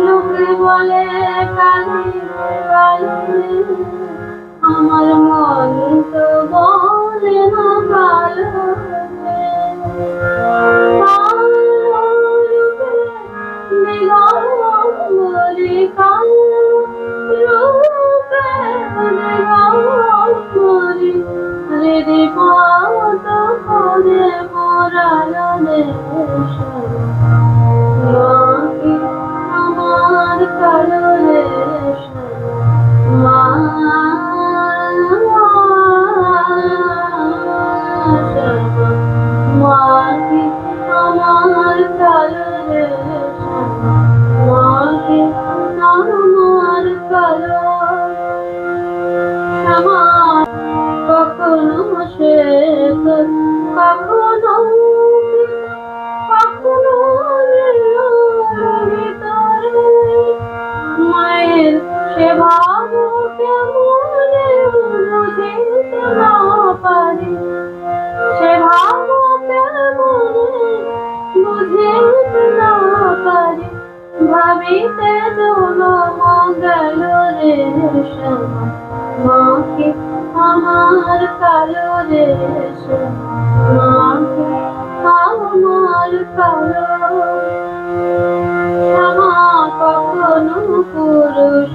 লোকে বলে কালি কালো আমার রে মা মাকে আমার রে মাকে আমার কালো কখনো সে কখনো সে ভাব কেমনে বুঝিতে না সে ভাব কেমনে বুঝিতে না ভাবিতে দোল মঙ্গল রে শ্যামা মাকে আমার কালো রে শ্যামা মাকে আমার কালো শ্যামা কখনো পুরুষ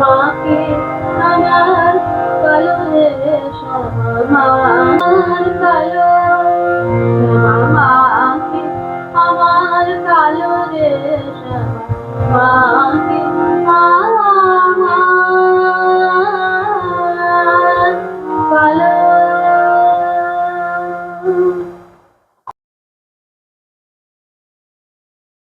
মাকে আমার কালো রে আমার